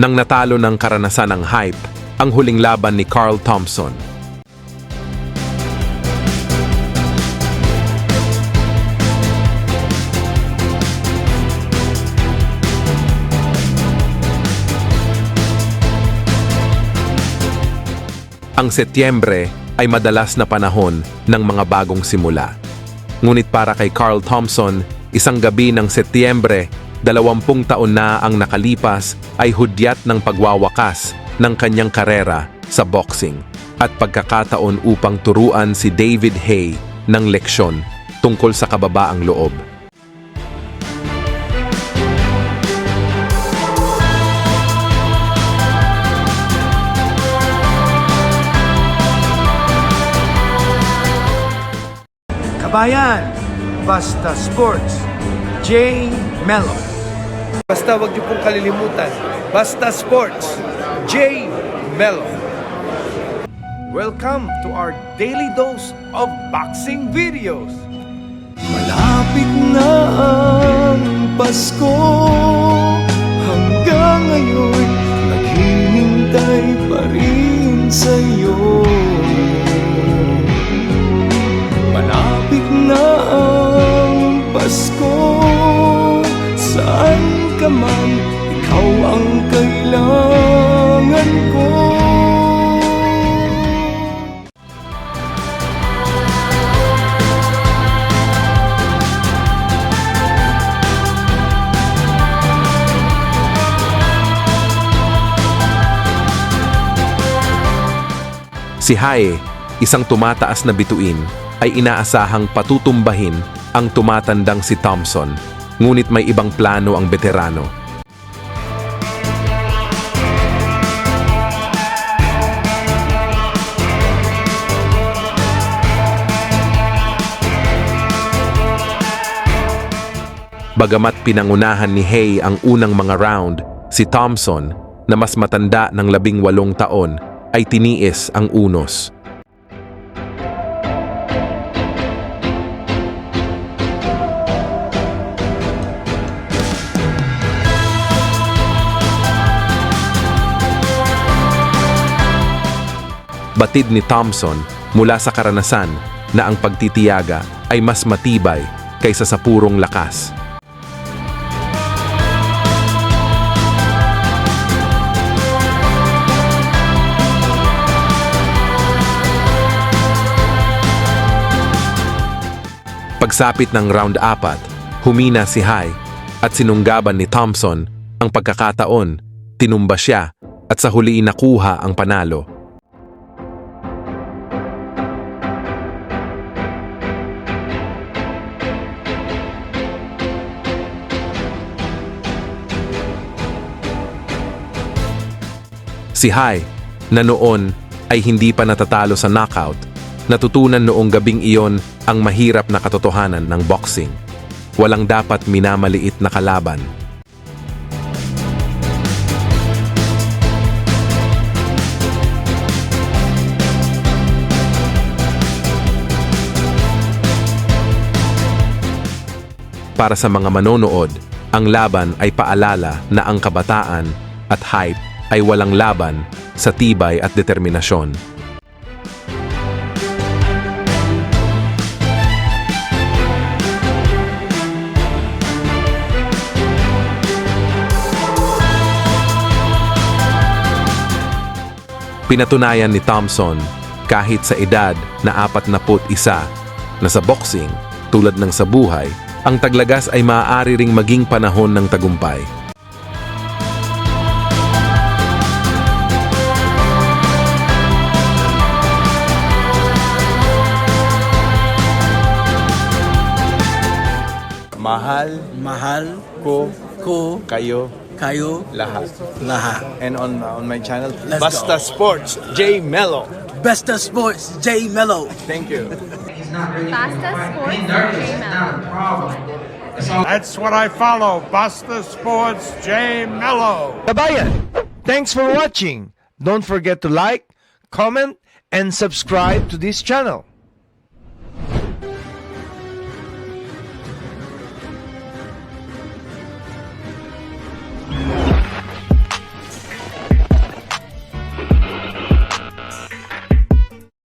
nang natalo ng karanasan ng hype ang huling laban ni Carl Thompson. Ang Setyembre ay madalas na panahon ng mga bagong simula. Ngunit para kay Carl Thompson, isang gabi ng Setyembre, dalawampung taon na ang nakalipas ay hudyat ng pagwawakas ng kanyang karera sa boxing at pagkakataon upang turuan si David Hay ng leksyon tungkol sa kababaang loob. Kabayan, Basta Sports, J. Mello. Basta wag niyo pong kalilimutan, Basta Sports, J. Mello. Welcome to our daily dose of boxing videos. Malapit na ang Pasko Si Hae, isang tumataas na bituin, ay inaasahang patutumbahin ang tumatandang si Thompson, ngunit may ibang plano ang veterano. Bagamat pinangunahan ni Hay ang unang mga round, si Thompson, na mas matanda ng labing walong taon, ay tiniis ang unos. Batid ni Thompson mula sa karanasan na ang pagtitiyaga ay mas matibay kaysa sa purong lakas. Pagsapit ng round 4, humina si Hai at sinunggaban ni Thompson ang pagkakataon, tinumba siya at sa huli nakuha ang panalo. Si Hai, na noon ay hindi pa natatalo sa knockout, natutunan noong gabing iyon ang mahirap na katotohanan ng boxing. Walang dapat minamaliit na kalaban. Para sa mga manonood, ang laban ay paalala na ang kabataan at hype ay walang laban sa tibay at determinasyon. Pinatunayan ni Thompson kahit sa edad na apat na put isa na sa boxing, tulad ng sa buhay, ang taglagas ay maaari ring maging panahon ng tagumpay. Mahal Mahal ko ko kayo kayo lahat. lahat. And on on my channel, Let's Basta go. Sports, J Mello. Besta Sports, J Mello. Thank you. Basta Sports J-Mello. That's what I follow. Buster Sports J Mello. Kabayan, thanks for watching. Don't forget to like, comment, and subscribe to this channel.